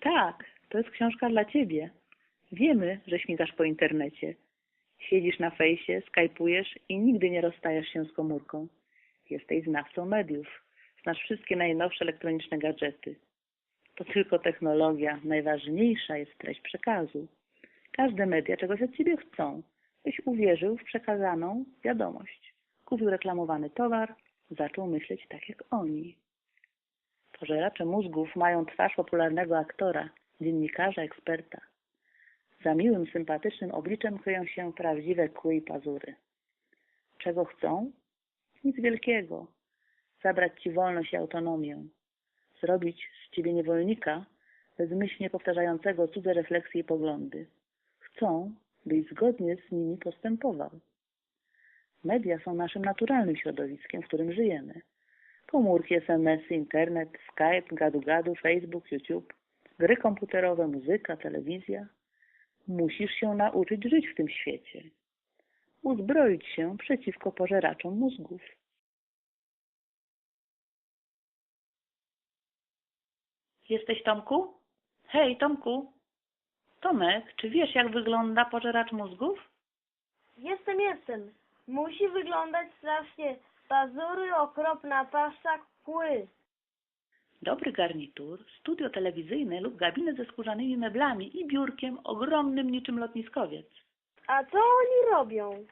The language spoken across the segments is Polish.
Tak, to jest książka dla ciebie. Wiemy, że śmigasz po internecie. Siedzisz na fejsie, skajpujesz i nigdy nie rozstajesz się z komórką. Jesteś znawcą mediów. Znasz wszystkie najnowsze elektroniczne gadżety. To tylko technologia. Najważniejsza jest treść przekazu. Każde media czegoś od ciebie chcą, byś uwierzył w przekazaną wiadomość. Kupił reklamowany towar, zaczął myśleć tak jak oni. Pożeracze mózgów mają twarz popularnego aktora, dziennikarza, eksperta. Za miłym, sympatycznym obliczem kryją się prawdziwe kły i pazury. Czego chcą? Nic wielkiego. Zabrać ci wolność i autonomię. Zrobić z ciebie niewolnika, bezmyślnie powtarzającego cudze refleksje i poglądy. Chcą, byś zgodnie z nimi postępował. Media są naszym naturalnym środowiskiem, w którym żyjemy. Komórki, SMS-y, internet, Skype, gadu-gadu, Facebook, YouTube, gry komputerowe, muzyka, telewizja. Musisz się nauczyć żyć w tym świecie. Uzbroić się przeciwko pożeraczom mózgów. Jesteś Tomku? Hej, Tomku! Tomek, czy wiesz, jak wygląda pożeracz mózgów? Jestem, jestem. Musi wyglądać strasznie. Pazury, okropna paszcza, kły. Dobry garnitur, studio telewizyjne lub gabinet ze skórzanymi meblami i biurkiem ogromnym niczym lotniskowiec. A co oni robią?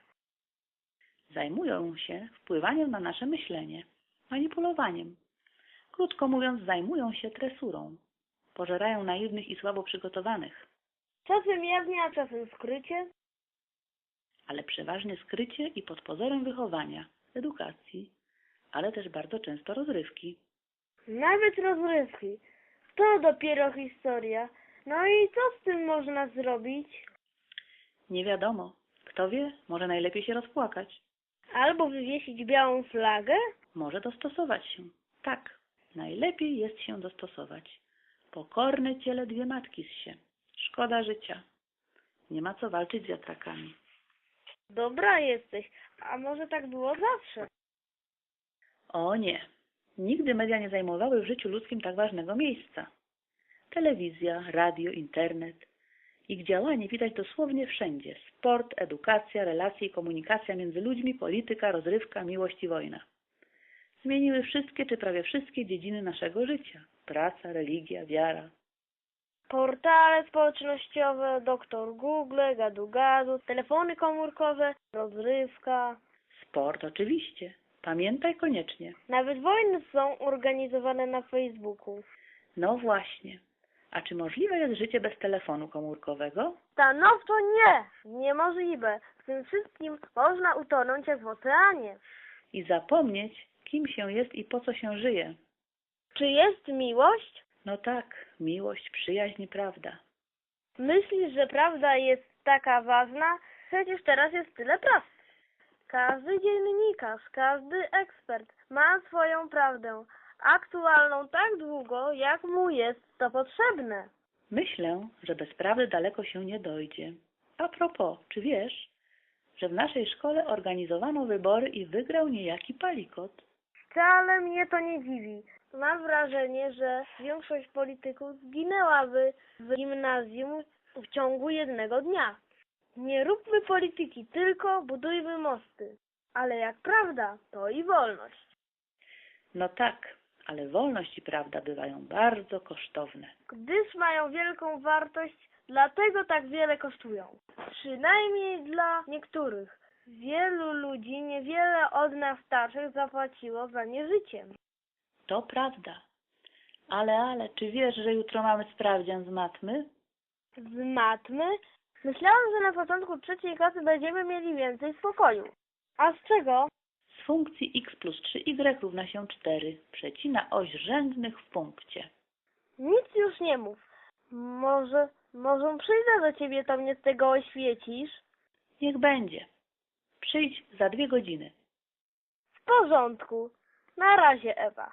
Zajmują się wpływaniem na nasze myślenie, manipulowaniem. Krótko mówiąc, zajmują się tresurą. Pożerają naiwnych i słabo przygotowanych, Czasem jawnie, a czasem skrycie. ale przeważnie skrycie i pod pozorem wychowania, edukacji, ale też bardzo często rozrywki. Nawet rozrywki. To dopiero historia. No i co z tym można zrobić? Nie wiadomo. Kto wie, może najlepiej się rozpłakać. Albo wywiesić białą flagę? Może dostosować się. Tak, najlepiej jest się dostosować. Pokorne ciele dwie matki z się. Szkoda życia. Nie ma co walczyć z wiatrakami. Dobra jesteś. A może tak było zawsze? O nie. Nigdy media nie zajmowały w życiu ludzkim tak ważnego miejsca. Telewizja, radio, internet. Ich działanie widać dosłownie wszędzie. Sport, edukacja, relacje i komunikacja między ludźmi, polityka, rozrywka, miłość i wojna. Zmieniły wszystkie czy prawie wszystkie dziedziny naszego życia. Praca, religia, wiara. Portale społecznościowe, doktor Google, gadu-gadu, telefony komórkowe, rozrywka. Sport oczywiście. Pamiętaj koniecznie. Nawet wojny są organizowane na Facebooku. No właśnie. A czy możliwe jest życie bez telefonu komórkowego? Stanowczo nie! Niemożliwe. W tym wszystkim można utonąć jak w oceanie. I zapomnieć, kim się jest i po co się żyje. Czy jest miłość? No tak, miłość, przyjaźń i prawda. Myślisz, że prawda jest taka ważna? Przecież teraz jest tyle praw. Każdy dziennikarz, każdy ekspert ma swoją prawdę, aktualną tak długo, jak mu jest to potrzebne. Myślę, że bez prawdy daleko się nie dojdzie. A propos, czy wiesz, że w naszej szkole organizowano wybory i wygrał niejaki palikot? Wcale mnie to nie dziwi. Mam wrażenie, że większość polityków zginęłaby w gimnazjum w ciągu jednego dnia. Nie róbmy polityki, tylko budujmy mosty. Ale jak prawda, to i wolność. No tak, ale wolność i prawda bywają bardzo kosztowne. Gdyż mają wielką wartość, dlatego tak wiele kosztują. Przynajmniej dla niektórych. Wielu ludzi niewiele od nas starszych zapłaciło za nie życiem. To prawda. Ale, ale, czy wiesz, że jutro mamy sprawdzian z matmy? Z matmy? Myślałam, że na początku trzeciej klasy będziemy mieli więcej spokoju. A z czego? Z funkcji x plus 3y równa się 4. Przecina oś rzędnych w punkcie. Nic już nie mów. Może, może przyjdę do ciebie, to mnie z tego oświecisz? Niech będzie. Przyjdź za dwie godziny. W porządku. Na razie, Ewa.